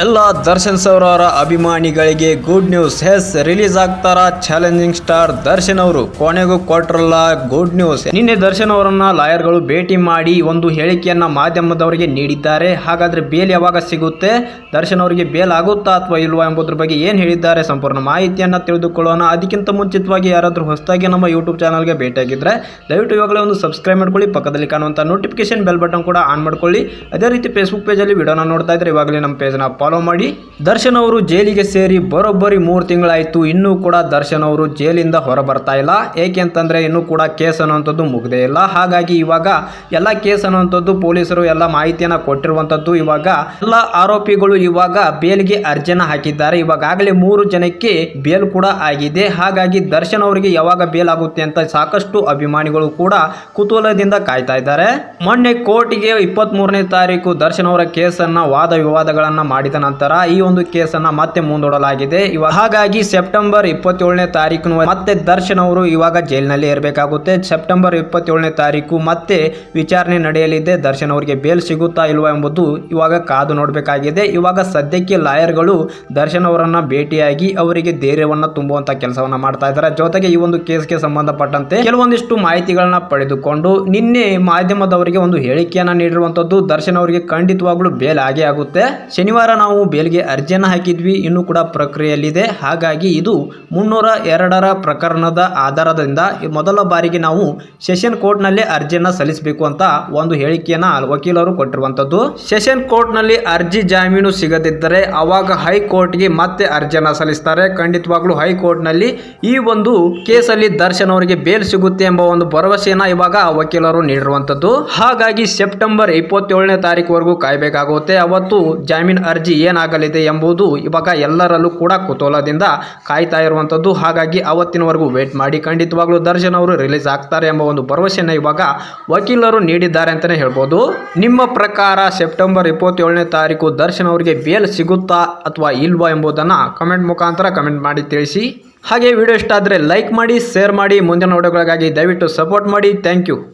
ಎಲ್ಲ ದರ್ಶನ್ ಸರ್ ಅವರ ಅಭಿಮಾನಿಗಳಿಗೆ ಗುಡ್ ನ್ಯೂಸ್ ಹೆಸ್ ರಿಲೀಸ್ ಆಗ್ತಾರ? ಚಾಲೆಂಜಿಂಗ್ ಸ್ಟಾರ್ ದರ್ಶನ್ ಅವರು. ಕೊನೆಗೂ ಕೊಟ್ರಲ್ಲ ಗುಡ್ ನ್ಯೂಸ್ ನಿನ್ನೆ ದರ್ಶನ್ ಅವರನ್ನ ಲಾಯರ್ಗಳು ಭೇಟಿ ಮಾಡಿ ಒಂದು ಹೇಳಿಕೆಯನ್ನ ಮಾಧ್ಯಮದವರಿಗೆ ನೀಡಿದ್ದಾರೆ. ಹಾಗಾದ್ರೆ ಬೇಲ್ ಯಾವಾಗ ಸಿಗುತ್ತೆ? ದರ್ಶನ್ ಅವರಿಗೆ ಬೇಲ್ ಆಗುತ್ತಾ ಅಥವಾ ಇಲ್ವಾ ಎಂಬುದ್ರ ಬಗ್ಗೆ ಏನು ಹೇಳಿದ್ದಾರೆ? ಸಂಪೂರ್ಣ ಮಾಹಿತಿಯನ್ನ ತಿಳಿದುಕೊಳ್ಳೋಣ. ಅದಕ್ಕಿಂತ ಮುಂಚಿತವಾಗಿ ಯಾರಾದರೂ ಹೊಸದಾಗಿ ನಮ್ಮ ಯೂಟ್ಯೂಬ್ ಚಾನಲ್ಗೆ ಭೇಟಿಯಾಗಿದ್ರೆ, ದಯವಿಟ್ಟು ಇವಾಗಲೇ ಒಂದು ಸಬ್ಸ್ಕ್ರೈಬ್ ಮಾಡ್ಕೊಳ್ಳಿ, ಪಕ್ಕದಲ್ಲಿ ಕಾಣುವಂಥ ನೋಟಿಫಿಕೇಶನ್ ಬೆಲ್ ಬಟನ್ ಕೂಡ ಆನ್ ಮಾಡ್ಕೊಳ್ಳಿ. ಅದೇ ರೀತಿ ಫೇಸ್ಬುಕ್ ಪೇಜಲ್ಲಿ ವಿಡಿಯೋನ ನೋಡ್ತಾ ಇದ್ರೆ ಇವಾಗಲೇ ನಮ್ಮ ಪೇಜ್ನ ಫಾಲೋ ಮಾಡಿ. ದರ್ಶನ್ ಅವರು ಜೈಲಿಗೆ ಸೇರಿ ಬರೋಬ್ಬರಿ ಮೂರು ತಿಂಗಳಾಯಿತು. ಇನ್ನೂ ಕೂಡ ದರ್ಶನ್ ಅವರು ಜೈಲಿಂದ ಹೊರ ಬರ್ತಾ ಇಲ್ಲ. ಏಕೆ ಅಂತಂದ್ರೆ ಇನ್ನೂ ಕೂಡ ಕೇಸ್ ಅನ್ನುವಂಥದ್ದು ಮುಗ್ದೇ ಇಲ್ಲ. ಹಾಗಾಗಿ ಇವಾಗ ಎಲ್ಲ ಕೇಸ್ ಅನ್ನುವಂಥದ್ದು ಪೊಲೀಸರು ಎಲ್ಲ ಮಾಹಿತಿಯನ್ನು ಕೊಟ್ಟಿರುವಂಥದ್ದು ಇವಾಗ ಎಲ್ಲ ಆರೋಪಿಗಳು ಇವಾಗ ಬೇಲ್ಗೆ ಅರ್ಜಿಯನ್ನು ಹಾಕಿದ್ದಾರೆ. ಇವಾಗಾಗಲೇ ಮೂರು ಜನಕ್ಕೆ ಬೇಲ್ ಕೂಡ ಆಗಿದೆ. ಹಾಗಾಗಿ ದರ್ಶನ್ ಅವರಿಗೆ ಯಾವಾಗ ಬೇಲ್ ಆಗುತ್ತೆ ಅಂತ ಸಾಕಷ್ಟು ಅಭಿಮಾನಿಗಳು ಕೂಡ ಕುತೂಹಲದಿಂದ ಕಾಯ್ತಾ ಇದ್ದಾರೆ. ಮೊನ್ನೆ ಕೋರ್ಟಿಗೆ ಇಪ್ಪತ್ತ್ ಮೂರನೇ ತಾರೀಕು ದರ್ಶನ್ ಅವರ ಕೇಸನ್ನ ವಾದ ವಿವಾದಗಳನ್ನ ಮಾಡಿದ ನಂತರ ಈ ಒಂದು ಕೇಸನ್ನ ಮತ್ತೆ ಮುಂದೂಡಲಾಗಿದೆ. ಇವಾಗ ಹಾಗಾಗಿ ಸೆಪ್ಟೆಂಬರ್ ಇಪ್ಪತ್ತೇಳನೇ ತಾರೀಕು ಮತ್ತೆ ದರ್ಶನ್ ಅವರು ಇವಾಗ ಜೈಲಿನಲ್ಲಿ ಇರಬೇಕಾಗುತ್ತೆ. ಸೆಪ್ಟೆಂಬರ್ ಇಪ್ಪತ್ತೇಳನೇ ತಾರೀಕು ಮತ್ತೆ ವಿಚಾರಣೆ ನಡೆಯಲಿದೆ. ದರ್ಶನ್ ಅವರಿಗೆ ಬೇಲ್ ಸಿಗುತ್ತಾ ಇಲ್ವಾ ಎಂಬುದು ಇವಾಗ ಕಾದು ನೋಡಬೇಕಾಗಿದೆ. ಇವಾಗ ಸದ್ಯಕ್ಕೆ ಲಾಯರ್ಗಳು ದರ್ಶನ್ ಅವರನ್ನ ಭೇಟಿಯಾಗಿ ಅವರಿಗೆ ಧೈರ್ಯವನ್ನ ತುಂಬುವಂತ ಕೆಲಸವನ್ನ ಮಾಡ್ತಾ ಇದ್ದಾರೆ. ಜೊತೆಗೆ ಈ ಒಂದು ಕೇಸ್ಗೆ ಸಂಬಂಧಪಟ್ಟಂತೆ ಕೆಲವೊಂದಿಷ್ಟು ಮಾಹಿತಿಗಳನ್ನ ಪಡೆದುಕೊಂಡು ನಿನ್ನೆ ಮಾಧ್ಯಮದವರಿಗೆ ಒಂದು ಹೇಳಿಕೆಯನ್ನ ನೀಡಿರುವಂತದ್ದು ದರ್ಶನ್ ಅವರಿಗೆ ಖಂಡಿತವಾಗ್ಲೂ ಬೇಲ್ ಆಗೇ ಆಗುತ್ತೆ. ಶನಿವಾರ ನಾವು ಬೇಲ್ಗೆ ಅರ್ಜಿಯನ್ನು ಹಾಕಿದ್ವಿ, ಇನ್ನೂ ಕೂಡ ಪ್ರಕ್ರಿಯೆಯಲ್ಲಿದೆ. ಹಾಗಾಗಿ ಇದು ಮುನ್ನೂರ ಎರಡರ ಪ್ರಕರಣದ ಆಧಾರದಿಂದ ಮೊದಲ ಬಾರಿಗೆ ನಾವು ಸೆಷನ್ ಕೋರ್ಟ್ನಲ್ಲಿ ಅರ್ಜಿಯನ್ನು ಸಲ್ಲಿಸಬೇಕು ಅಂತ ಒಂದು ಹೇಳಿಕೆಯನ್ನು ವಕೀಲರು ಕೊಟ್ಟಿರುವಂಥದ್ದು. ಸೆಷನ್ ಕೋರ್ಟ್ನಲ್ಲಿ ಅರ್ಜಿ ಜಾಮೀನು ಸಿಗದಿದ್ದರೆ ಆವಾಗ ಹೈಕೋರ್ಟ್ಗೆ ಮತ್ತೆ ಅರ್ಜಿಯನ್ನು ಸಲ್ಲಿಸ್ತಾರೆ. ಖಂಡಿತವಾಗ್ಲೂ ಹೈಕೋರ್ಟ್ನಲ್ಲಿ ಈ ಒಂದು ಕೇಸಲ್ಲಿ ದರ್ಶನ್ ಅವರಿಗೆ ಬೇಲ್ ಸಿಗುತ್ತೆ ಎಂಬ ಒಂದು ಭರವಸೆಯನ್ನು ಇವಾಗ ವಕೀಲರು ನೀಡಿರುವಂಥದ್ದು. ಹಾಗಾಗಿ ಸೆಪ್ಟೆಂಬರ್ ಇಪ್ಪತ್ತೇಳನೇ ತಾರೀಕುವರೆಗೂ ಕಾಯಬೇಕಾಗುತ್ತೆ. ಅವತ್ತು ಜಾಮೀನು ಅರ್ಜಿ ಏನಾಗಲಿದೆ ಎಂಬುದು ಇವಾಗ ಎಲ್ಲರಲ್ಲೂ ಕೂಡ ಕುತೂಹಲದಿಂದ ಕಾಯ್ತಾ ಇರುವಂಥದ್ದು. ಹಾಗಾಗಿ ಅವತ್ತಿನವರೆಗೂ ವೇಟ್ ಮಾಡಿ. ಖಂಡಿತವಾಗ್ಲೂ ದರ್ಶನ್ ಅವರು ರಿಲೀಸ್ ಆಗ್ತಾರೆ ಎಂಬ ಒಂದು ಭರವಸೆಯನ್ನು ಇವಾಗ ವಕೀಲರು ನೀಡಿದ್ದಾರೆ ಅಂತಲೇ ಹೇಳ್ಬೋದು. ನಿಮ್ಮ ಪ್ರಕಾರ ಸೆಪ್ಟೆಂಬರ್ ಇಪ್ಪತ್ತೇಳನೇ ತಾರೀಕು ದರ್ಶನ್ ಅವರಿಗೆ ಬೇಲ್ ಸಿಗುತ್ತಾ ಅಥವಾ ಇಲ್ವಾ ಎಂಬುದನ್ನು ಕಮೆಂಟ್ ಮುಖಾಂತರ ಕಮೆಂಟ್ ಮಾಡಿ ತಿಳಿಸಿ. ಹಾಗೆ ವಿಡಿಯೋ ಇಷ್ಟ ಆದರೆ ಲೈಕ್ ಮಾಡಿ ಶೇರ್ ಮಾಡಿ. ಮುಂದಿನ ವಿಡಿಯೋಗಳಿಗಾಗಿ ದಯವಿಟ್ಟು ಸಪೋರ್ಟ್ ಮಾಡಿ. Thank you